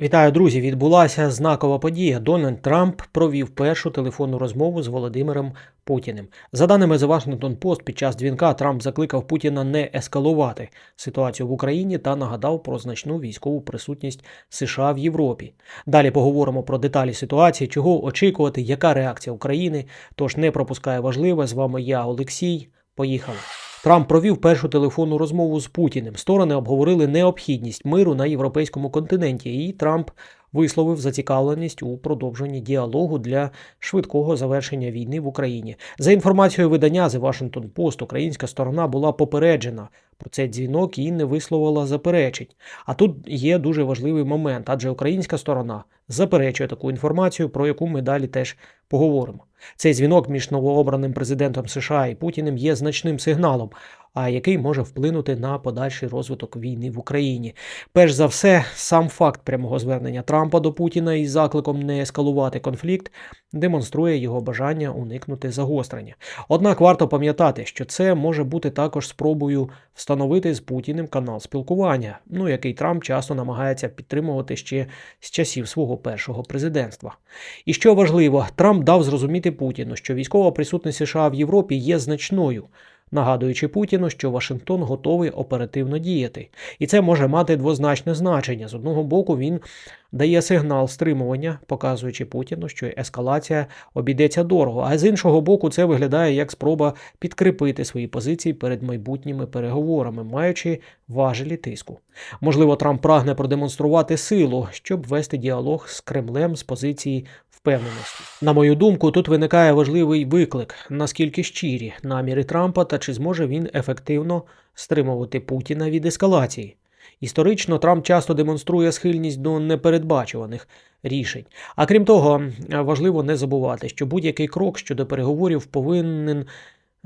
Вітаю, друзі! Відбулася знакова подія. Дональд Трамп провів першу телефонну розмову з Володимиром Путіним. За даними The Washington Post, під час дзвінка Трамп закликав Путіна не ескалувати ситуацію в Україні та нагадав про значну військову присутність США в Європі. Далі поговоримо про деталі ситуації, чого очікувати, яка реакція України. Тож не пропускає важливе. З вами я, Олексій. Поїхали. Трамп провів першу телефонну розмову з Путіним. Сторони обговорили необхідність миру на європейському континенті, і Трамп висловив зацікавленість у продовженні діалогу для швидкого завершення війни в Україні. За інформацією видання The Washington Post, українська сторона була попереджена про цей дзвінок і не висловила заперечень. А тут є дуже важливий момент, адже українська сторона заперечує таку інформацію, про яку ми далі теж поговоримо. Цей дзвінок між новообраним президентом США і Путіним є значним сигналом, а який може вплинути на подальший розвиток війни в Україні. Перш за все, сам факт прямого звернення Трампа до Путіна із закликом не ескалувати конфлікт демонструє його бажання уникнути загострення. Однак варто пам'ятати, що це може бути також спробою встановити з Путіним канал спілкування, ну який Трамп часто намагається підтримувати ще з часів свого першого президентства. І що важливо, Трамп дав зрозуміти Путіну, що військова присутність США в Європі є значною. Нагадуючи Путіну, що Вашингтон готовий оперативно діяти, і це може мати двозначне значення. З одного боку, він дає сигнал стримування, показуючи Путіну, що ескалація обійдеться дорого. А з іншого боку, це виглядає як спроба підкріпити свої позиції перед майбутніми переговорами, маючи важелі тиску. Можливо, Трамп прагне продемонструвати силу, щоб вести діалог з Кремлем з позиції впевненості. На мою думку, тут виникає важливий виклик: наскільки щирі наміри Трампа та чи зможе він ефективно стримувати Путіна від ескалації. Історично Трамп часто демонструє схильність до непередбачуваних рішень. А крім того, важливо не забувати, що будь-який крок щодо переговорів повинен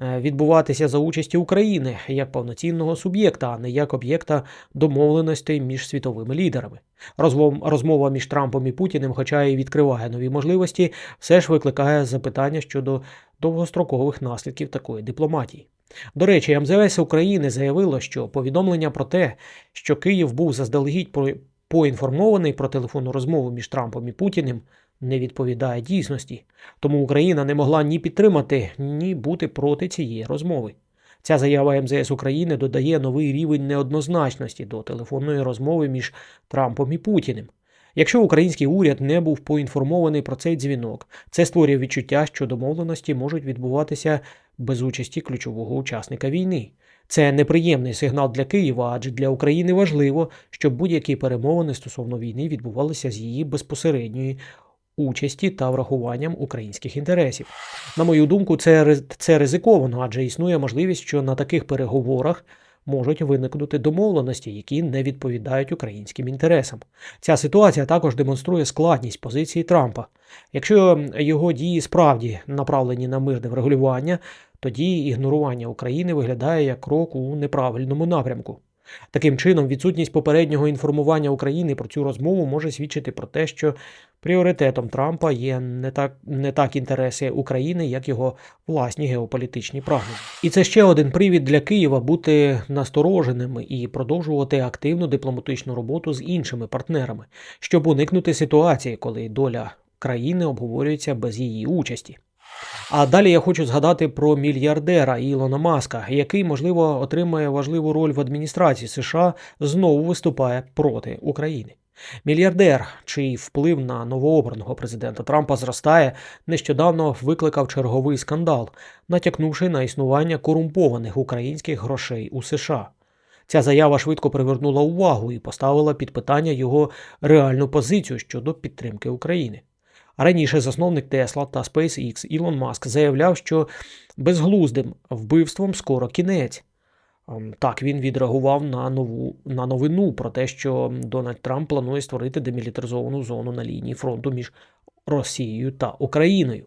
е, відбуватися за участі України як повноцінного суб'єкта, а не як об'єкта домовленостей між світовими лідерами. Розмов- Розмова між Трампом і Путіним, хоча і відкриває нові можливості, все ж викликає запитання щодо довгострокових наслідків такої дипломатії. До речі, МЗС України заявило, що повідомлення про те, що Київ був заздалегідь поінформований про телефонну розмову між Трампом і Путіним, не відповідає дійсності. Тому Україна не могла ні підтримати, ні бути проти цієї розмови. Ця заява МЗС України додає новий рівень неоднозначності до телефонної розмови між Трампом і Путіним. Якщо український уряд не був поінформований про цей дзвінок, це створює відчуття, що домовленості можуть відбуватися без участі ключового учасника війни. Це неприємний сигнал для Києва, адже для України важливо, щоб будь-які перемовини стосовно війни відбувалися з її безпосередньої участі та врахуванням українських інтересів. На мою думку, це, це ризиковано, адже існує можливість, що на таких переговорах можуть виникнути домовленості, які не відповідають українським інтересам. Ця ситуація також демонструє складність позиції Трампа. Якщо його дії справді направлені на мирне врегулювання, тоді ігнорування України виглядає як крок у неправильному напрямку. Таким чином, відсутність попереднього інформування України про цю розмову може свідчити про те, що пріоритетом Трампа є не так, не так інтереси України, як його власні геополітичні прагнення. І це ще один привід для Києва бути настороженими і продовжувати активну дипломатичну роботу з іншими партнерами, щоб уникнути ситуації, коли доля країни обговорюється без її участі. А далі я хочу згадати про мільярдера Ілона Маска, який, можливо, отримає важливу роль в адміністрації США, знову виступає проти України. Мільярдер, чий вплив на новообраного президента Трампа зростає, нещодавно викликав черговий скандал, натякнувши на існування корумпованих українських грошей у США. Ця заява швидко привернула увагу і поставила під питання його реальну позицію щодо підтримки України. Раніше засновник Тесла та SpaceX Ілон Маск заявляв, що безглуздим вбивством скоро кінець. Ем, Так, він відреагував на нову на новину про те, що Дональд Трамп планує створити демілітаризовану зону на лінії фронту між Росією та Україною.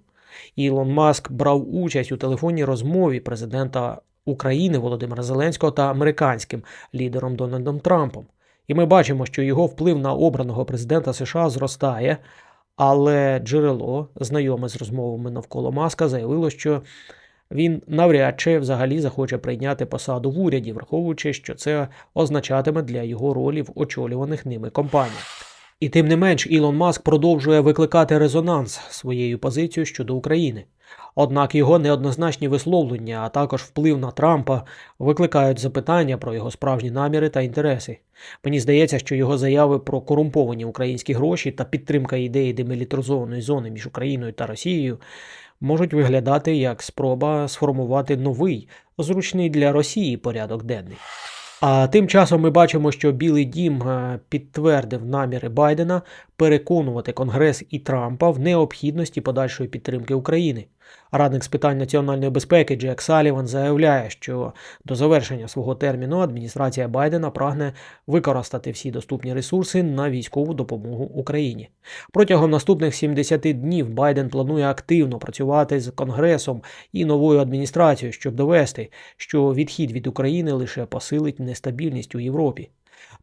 Ілон Маск брав участь у телефонній розмові президента України Володимира Зеленського та американським лідером Дональдом Трампом. І ми бачимо, що його вплив на обраного президента США зростає, але джерело, знайоме з розмовами навколо Маска, заявило, що він навряд чи взагалі захоче прийняти посаду в уряді, враховуючи, що це означатиме для його ролі в очолюваних ними компаніях. І тим не менш, Ілон Маск продовжує викликати резонанс своєю позицією щодо України. Однак його неоднозначні висловлення, а також вплив на Трампа викликають запитання про його справжні наміри та інтереси. Мені здається, що його заяви про корумповані українські гроші та підтримка ідеї демілітаризованої зони між Україною та Росією можуть виглядати як спроба сформувати новий, зручний для Росії порядок денний. А тим часом ми бачимо, що Білий Дім е, підтвердив наміри Байдена переконувати Конгрес і Трампа в необхідності подальшої підтримки України. Радник з питань національної безпеки Джек Саліван заявляє, що до завершення свого терміну адміністрація Байдена прагне використати всі доступні ресурси на військову допомогу Україні. Протягом наступних 70 днів Байден планує активно працювати з Конгресом і новою адміністрацією, щоб довести, що відхід від України лише посилить нестабільність у Європі.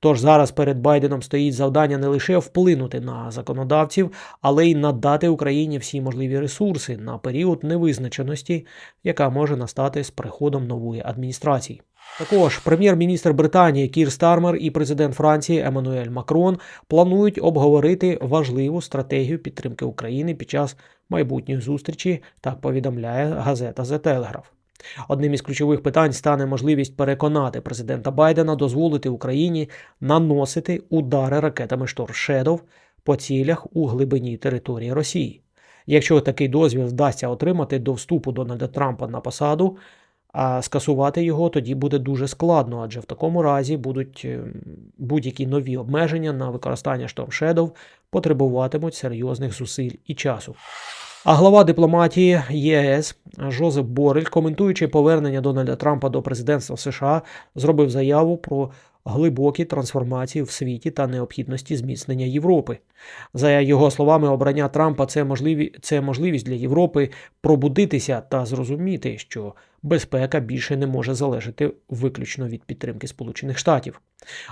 Тож зараз перед Байденом стоїть завдання не лише вплинути на законодавців, але й надати Україні всі можливі ресурси на період невизначеності, яка може настати з приходом нової адміністрації. Також прем'єр-міністр Британії Кір Стармер і президент Франції Еммануель Макрон планують обговорити важливу стратегію підтримки України під час майбутньої зустрічі, так повідомляє газета The Telegraph. Одним із ключових питань стане можливість переконати президента Байдена дозволити Україні наносити удари ракетами Шторм по цілях у глибині території Росії. Якщо такий дозвіл вдасться отримати до вступу Дональда Трампа на посаду, а скасувати його тоді буде дуже складно, адже в такому разі будуть е, будь-які нові обмеження на використання Shadow потребуватимуть серйозних зусиль і часу. А глава дипломатії ЄС Жозеп Борель, коментуючи повернення Дональда Трампа до президентства США, зробив заяву про глибокі трансформації в світі та необхідності зміцнення Європи. За його словами, обрання Трампа це можливі це можливість для Європи пробудитися та зрозуміти, що безпека більше не може залежати виключно від підтримки Сполучених Штатів.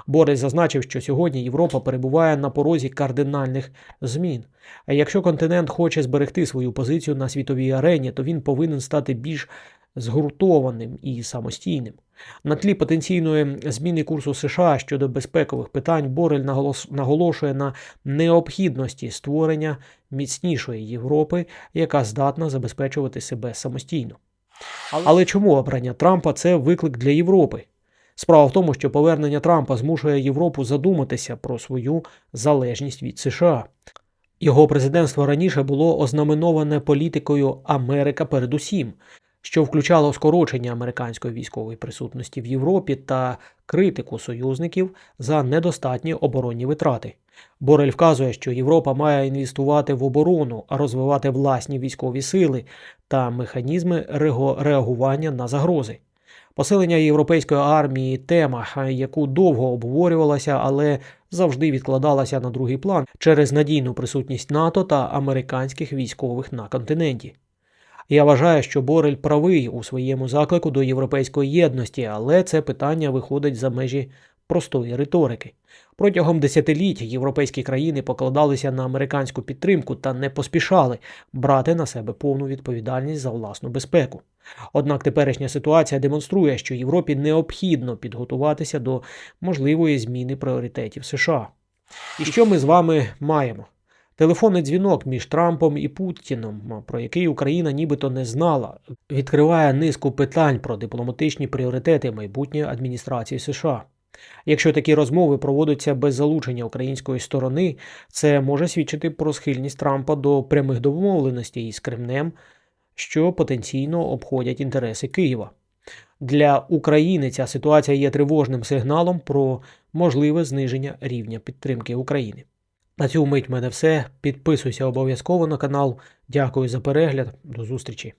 Борис зазначив, що сьогодні Європа перебуває на порозі кардинальних змін. А якщо континент хоче зберегти свою позицію на світовій арені, то він повинен стати більш згуртованим і самостійним. На тлі потенційної зміни курсу США щодо безпекових питань Борель наголошує на необхідності створення міцнішої Європи, яка здатна забезпечувати себе самостійно. Але чому обрання Трампа це виклик для Європи? Справа в тому, що повернення Трампа змушує Європу задуматися про свою залежність від США. Його президентство раніше було ознаменоване політикою Америка передусім, що включало скорочення американської військової присутності в Європі та критику союзників за недостатні оборонні витрати. Борель вказує, що Європа має інвестувати в оборону, розвивати власні військові сили та механізми реагування на загрози. Посилення європейської армії тема, яку довго обговорювалася, але завжди відкладалася на другий план через надійну присутність НАТО та американських військових на континенті. Я вважаю, що Борель правий у своєму заклику до європейської єдності, але це питання виходить за межі простої риторики. Протягом десятиліть європейські країни покладалися на американську підтримку та не поспішали брати на себе повну відповідальність за власну безпеку. Однак теперішня ситуація демонструє, що Європі необхідно підготуватися до можливої зміни пріоритетів США. І що ми з вами маємо? Телефонний дзвінок між Трампом і Путіном, про який Україна нібито не знала, відкриває низку питань про дипломатичні пріоритети майбутньої адміністрації США. Якщо такі розмови проводяться без залучення української сторони, це може свідчити про схильність Трампа до прямих домовленостей із Кремнем, що потенційно обходять інтереси Києва. Для України ця ситуація є тривожним сигналом про можливе зниження рівня підтримки України. На цю мить мене все. Підписуйся обов'язково на канал. Дякую за перегляд. До зустрічі.